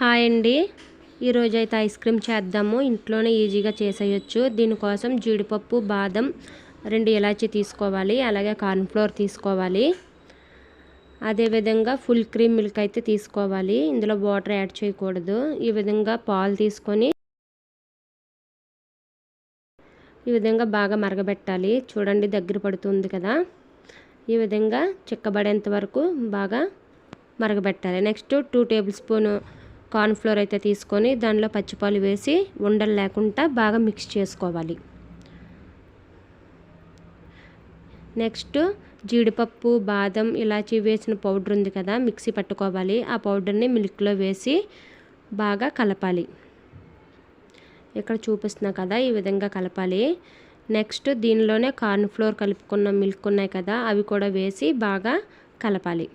Hi అండి. ఈరోజు అయితే ఐస్ క్రీమ్ చేద్దాము. ఇంట్లోనే ఈజీగా చేసేయచ్చు. దీనికోసం జీడిపప్పు బాదం రెండు ఇలాచి తీసుకోవాలి. అలాగే కార్న్ఫ్లోర్ తీసుకోవాలి. అదేవిధంగా ఫుల్ క్రీమ్ మిల్క్ అయితే తీసుకోవాలి. ఇందులో వాటర్ యాడ్ చేయకూడదు. ఈ విధంగా పాలు తీసుకొని ఈ విధంగా బాగా మరగబెట్టాలి. చూడండి దగ్గర పడుతుంది కదా. ఈ విధంగా చిక్కబడేంత వరకు బాగా మరగబెట్టాలి. Next two tablespoon cornflour అయితే తీసుకొని దానిలో పచ్చిపాలు వేసి ఉండలు లేకుండా బాగా మిక్స్ చేసుకోవాలి. నెక్స్ట్ జీడిపప్పు బాదం ఇలాచి వేసిన పౌడర్ ఉంది కదా మిక్సీ పట్టుకోవాలి. ఆ పౌడర్ని మిల్క్లో వేసి బాగా కలపాలి. ఇక్కడ చూపిస్తున్నా కదా ఈ విధంగా కలపాలి. నెక్స్ట్ దీనిలోనే కార్న్ఫ్లోర్ కలుపుకున్న మిల్క్ ఉన్నాయి కదా అవి కూడా వేసి బాగా కలపాలి.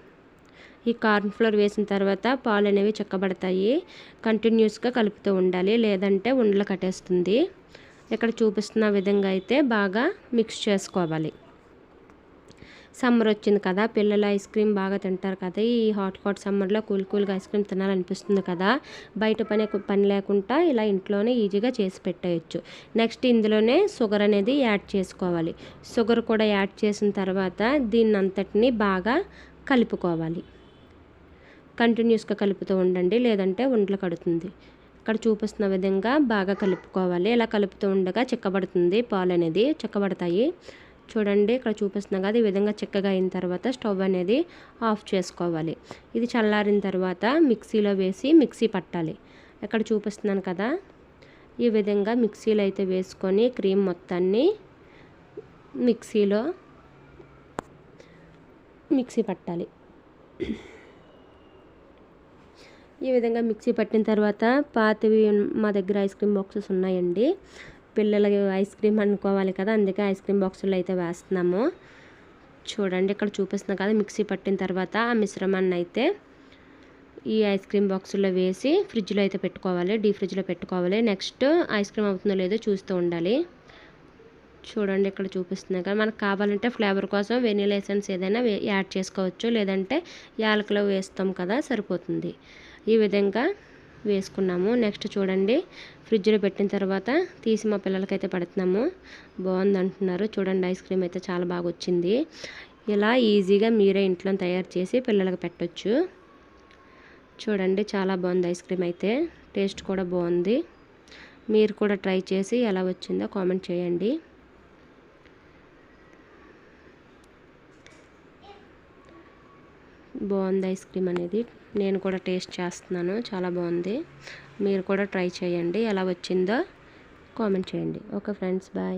ఈ కార్న్ఫ్లోర్ వేసిన తర్వాత పాలు అనేవి చెక్కబడతాయి. కంటిన్యూస్గా కలుపుతూ ఉండాలి. లేదంటే ఉండలు కట్టేస్తుంది. ఇక్కడ చూపిస్తున్న విధంగా అయితే బాగా మిక్స్ చేసుకోవాలి. సమ్మర్ వచ్చింది కదా పిల్లలు ఐస్ క్రీమ్ బాగా తింటారు కదా ఈ హాట్ హాట్ సమ్మర్లో కూల్ కూల్గా ఐస్ క్రీమ్ తినాలనిపిస్తుంది కదా బయట పని పని లేకుండా ఇలా ఇంట్లోనే ఈజీగా చేసి పెట్టేయచ్చు. నెక్స్ట్ ఇందులోనే షుగర్ అనేది యాడ్ చేసుకోవాలి. షుగర్ కూడా యాడ్ చేసిన తర్వాత దీన్ని అంతటిని బాగా కలుపుకోవాలి. కంటిన్యూస్గా కలుపుతూ ఉండండి లేదంటే ఒంట్లో కడుతుంది. ఇక్కడ చూపిస్తున్న విధంగా బాగా కలుపుకోవాలి. ఇలా కలుపుతూ ఉండగా చిక్కబడుతుంది పాలు అనేది చిక్కబడతాయి. చూడండి ఇక్కడ చూపిస్తున్నా కదా ఈ విధంగా చిక్కగా అయిన తర్వాత స్టవ్ అనేది ఆఫ్ చేసుకోవాలి. ఇది చల్లారిన తర్వాత మిక్సీలో వేసి మిక్సీ పట్టాలి. ఇక్కడ చూపిస్తున్నాను కదా ఈ విధంగా మిక్సీలో అయితే వేసుకొని క్రీమ్ మొత్తాన్ని మిక్సీలో మిక్సీ పట్టాలి. ఈ విధంగా మిక్సీ పట్టిన తర్వాత పాతవి మా దగ్గర ఐస్ క్రీమ్ బాక్సెస్ ఉన్నాయండి. పిల్లలకి ఐస్ క్రీమ్ అనుకోవాలి కదా అందుకే ఐస్ క్రీమ్ బాక్సుల్లో అయితే వేస్తున్నాము. చూడండి ఇక్కడ చూపిస్తున్నా కదా మిక్సీ పట్టిన తర్వాత ఆ మిశ్రమాన్ని అయితే ఈ ఐస్ క్రీమ్ బాక్సుల్లో వేసి ఫ్రిడ్జ్లో అయితే పెట్టుకోవాలి డీ ఫ్రిడ్జ్లో పెట్టుకోవాలి. నెక్స్ట్ ఐస్ క్రీమ్ అవుతుందో లేదో చూస్తూ ఉండాలి. చూడండి ఇక్కడ చూపిస్తుంది కదా మనకు కావాలంటే ఫ్లేవర్ కోసం వెనీలా ఎసెన్స్ ఏదైనా యాడ్ చేసుకోవచ్చు. లేదంటే యాలకులు వేస్తాం కదా సరిపోతుంది. ఈ విధంగా వేసుకున్నాము. నెక్స్ట్ చూడండి ఫ్రిడ్జ్లో పెట్టిన తర్వాత తీసి మా పిల్లలకైతే పెడుతున్నాము. బాగుంది అంటున్నారు. చూడండి ఐస్ క్రీమ్ అయితే చాలా బాగా వచ్చింది. ఇలా ఈజీగా మీరే ఇంట్లో తయారు చేసి పిల్లలకు పెట్టచ్చు. చూడండి చాలా బాగుంది ఐస్ క్రీమ్ అయితే. టేస్ట్ కూడా బాగుంది. మీరు కూడా ట్రై చేసి ఎలా వచ్చిందో కామెంట్ చేయండి. బాగుంది ఐస్ క్రీమ్ అనేది. నేను కూడా టేస్ట్ చేస్తున్నాను. చాలా బాగుంది. మీరు కూడా ట్రై చేయండి. ఎలా వచ్చిందో కామెంట్ చేయండి. Okay friends bye.